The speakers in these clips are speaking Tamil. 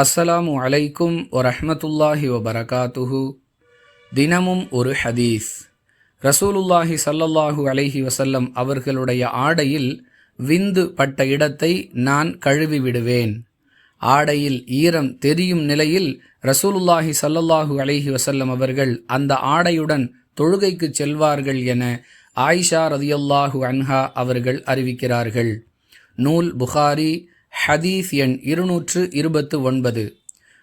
அஸ்ஸலாமு அலைக்கும் வரஹ்மத்துல்லாஹி வபரகாத்துஹு. தினமும் ஒரு ஹதீஸ். ரசூலுல்லாஹி சல்லல்லாஹு அலைஹி வசல்லம் அவர்களுடைய ஆடையில் விந்து பட்ட இடத்தை நான் கழுவி விடுவேன். ஆடையில் ஈரம் தெரியும் நிலையில் ரசூலுல்லாஹி சல்லல்லாஹு அலைஹி வசல்லம் அவர்கள் அந்த ஆடையுடன் தொழுகைக்கு செல்வார்கள் என ஆயிஷா ரதியல்லாஹு அன்ஹா அவர்கள் அறிவிக்கிறார்கள். நூல் புகாரி ஹதீஸ் எண் இருநூற்று இருபத்து ஒன்பது.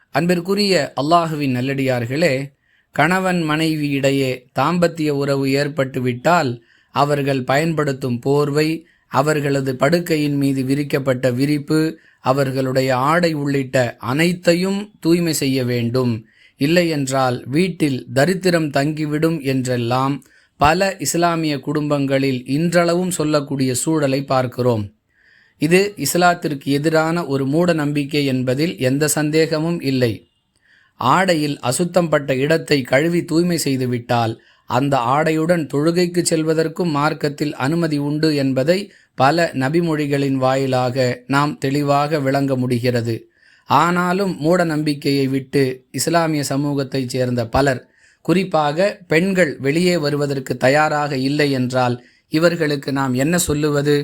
அன்பிற்குரிய அல்லாஹுவின் நல்லடியார்களே கணவன் மனைவி இடையே தாம்பத்திய உறவு ஏற்பட்டுவிட்டால் அவர்கள் பயன்படுத்தும் போர்வை அவர்களது படுக்கையின் மீது விரிக்கப்பட்ட விரிப்பு அவர்களுடைய ஆடை உள்ளிட்ட அனைத்தையும் தூய்மை செய்ய வேண்டும். இல்லையென்றால் வீட்டில் தரித்திரம் தங்கிவிடும் என்றெல்லாம் பல இஸ்லாமிய குடும்பங்களில் இன்றளவும் சொல்லக்கூடிய சூழலை பார்க்கிறோம். இது இஸ்லாத்திற்கு எதிரான ஒரு மூட நம்பிக்கை என்பதில் எந்த சந்தேகமும் இல்லை. ஆடையில் அசுத்தம் பட்ட இடத்தை கழுவி தூய்மை செய்துவிட்டால் அந்த ஆடையுடன் தொழுகைக்கு செல்வதற்கும் மார்க்கத்தில் அனுமதி உண்டு என்பதை பல நபிமொழிகளின் வாயிலாக நாம் தெளிவாக விளங்க முடிகிறது. ஆனாலும் மூட நம்பிக்கையை விட்டு இஸ்லாமிய சமூகத்தைச் சேர்ந்த பலர் குறிப்பாக பெண்கள் வெளியே வருவதற்கு தயாராக இல்லை என்றால் இவர்களுக்கு நாம் என்ன சொல்லுவது?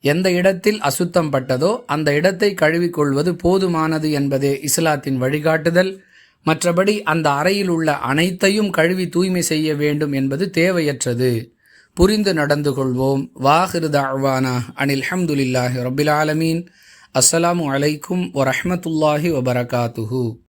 எந்த இடத்தில் அசுத்தம் பட்டதோ அந்த இடத்தை கழுவிக்கொள்வது போதுமானது என்பதே இஸ்லாத்தின் வழிகாட்டுதல். மற்றபடி அந்த அறையில் உள்ள அனைத்தையும் கழுவி தூய்மை செய்ய வேண்டும் என்பது தேவையற்றது. புரிந்து நடந்து கொள்வோம். வாஹிரு தாழ்வானா அனில் ஹம்துலில்லாஹி ரபில் ஆலமீன். அஸ்ஸலாமு அலைக்கும் வரஹமத்துல்லாஹி வபரகாத்துஹு.